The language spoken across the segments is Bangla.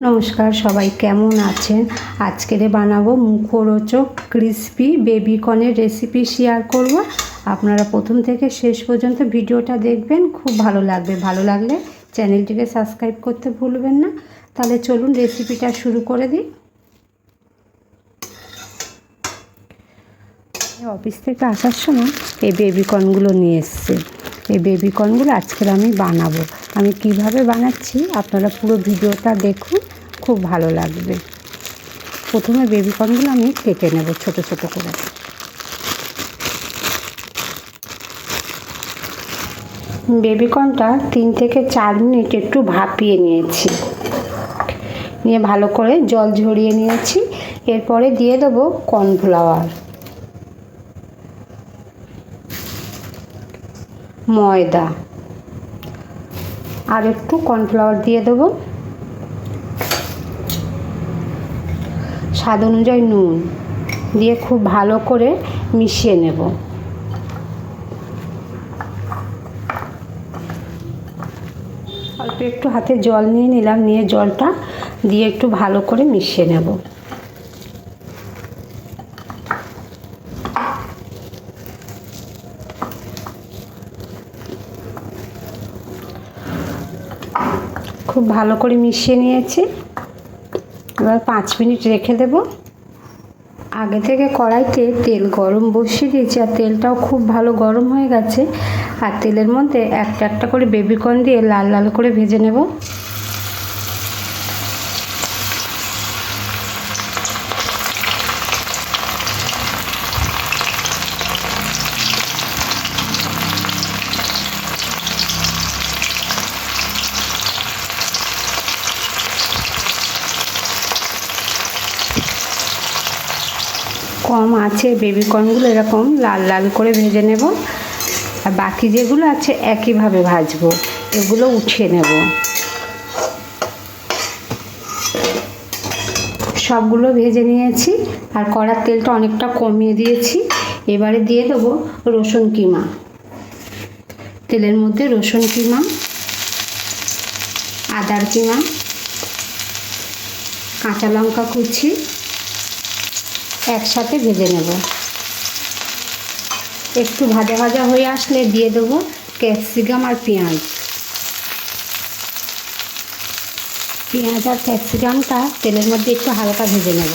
নমস্কার, সবাই কেমন আছেন? আজকেরে বানাবো মুখরোচক ক্রিসপি বেবিকর্নের রেসিপি শেয়ার করব। আপনারা প্রথম থেকে শেষ পর্যন্ত ভিডিওটা দেখবেন, খুব ভালো লাগবে। ভালো লাগলে চ্যানেলটিকে সাবস্ক্রাইব করতে ভুলবেন না। তাহলে চলুন রেসিপিটা শুরু করে দিই। অফিস থেকে আসার সময় এই বেবিকর্নগুলো নিয়ে এসছে। এই বেবিকর্নগুলো আজকের আমি বানাবো। আমি কীভাবে বানাচ্ছি, আপনারা পুরো ভিডিওটা দেখুন। খুব ভালো লাগবে। প্রথমে বেবিকর্নগুলো আমি কেটে নেব ছোট ছোট করে। বেবিকর্নটা তিন থেকে চার মিনিট একটু ভাপিয়ে নিয়েছি। নিয়ে ভালো করে জল ঝরিয়ে নিয়েছি। এরপরে দিয়ে দেবো কর্নফ্লাওয়ার ময়দা। আর একটু কর্নফ্লাওয়ার দিয়ে দেবো। স্বাদ অনুযায়ী নুন দিয়ে খুব ভালো করে মিশিয়ে নেব। অল্প একটু হাতে জল নিয়ে নিলাম, নিয়ে জলটা দিয়ে একটু ভালো করে মিশিয়ে নেব। খুব ভালো করে মিশিয়ে নিয়েছি। এবার পাঁচ মিনিট রেখে দেব। আগে থেকে কড়াইতে তেল গরম বসিয়ে দিয়েছি, আর তেলটাও খুব ভালো গরম হয়ে গেছে। আর তেলের মধ্যে একটা একটা করে বেবিকর্ন দিয়ে লাল লাল করে ভেজে নেব। কম আছে বেবিকর্নগুলো এরকম লাল লাল করে ভেজে নেব। আর বাকি যেগুলো আছে একইভাবে ভাজবো, এগুলো উঠিয়ে নেব। সবগুলো ভেজে নিয়েছি, আর কড়ার তেলটা অনেকটা কমিয়ে দিয়েছি। এবারে দিয়ে দেবো রসুন কিমা। তেলের মধ্যে রসুন কিমা, আদার কিমা, কাঁচা লঙ্কা কুচি একসাথে ভেজে নেব। একটু ভাজা ভাজা হয়ে আসলে দিয়ে দেবো ক্যাপসিকাম আর পেঁয়াজ। পেঁয়াজ আর ক্যাপসিকামটা তেলের মধ্যে একটু হালকা ভেজে নেব।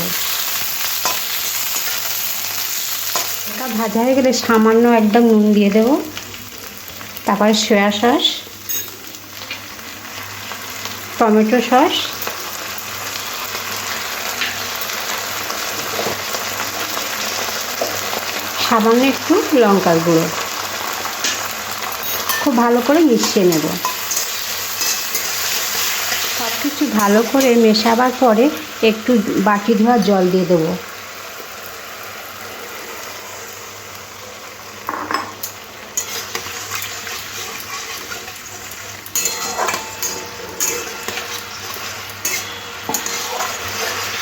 হালকা ভাজা হয়ে গেলে সামান্য একদম নুন দিয়ে দেব। তারপরে সয়া সস, টমেটো সস সামান্য একটু লঙ্কার গুঁড়ো। খুব ভালো করে মিশিয়ে নেব। সব কিছু ভালো করে মেশাবার পরে একটু বাকি ধোয়া জল দিয়ে দেবো।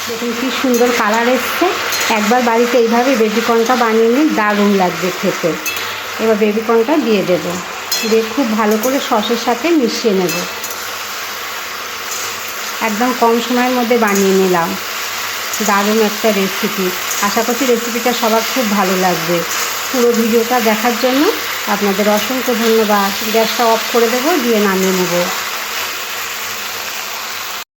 দেখুন কি সুন্দর কালার এসছে। একবার বাড়িতে এইভাবে বেবিকর্নটা বানিয়ে নিন, দারুণ লাগবে খেতে। এবার বেবিকর্নটা দিয়ে দেব। দিয়ে খুব ভালো করে সসের সাথে মিশিয়ে নেব। একদম কম সময়ের মধ্যে বানিয়ে নিলাম। দারুণ একটা রেসিপি আশা করছি রেসিপিটা সবার খুব ভালো লাগবে। পুরো ভিডিওটা দেখার জন্য আপনাদের অসংখ্য ধন্যবাদ। গ্যাসটা অফ করে দেবো, দিয়ে নামিয়ে নেব।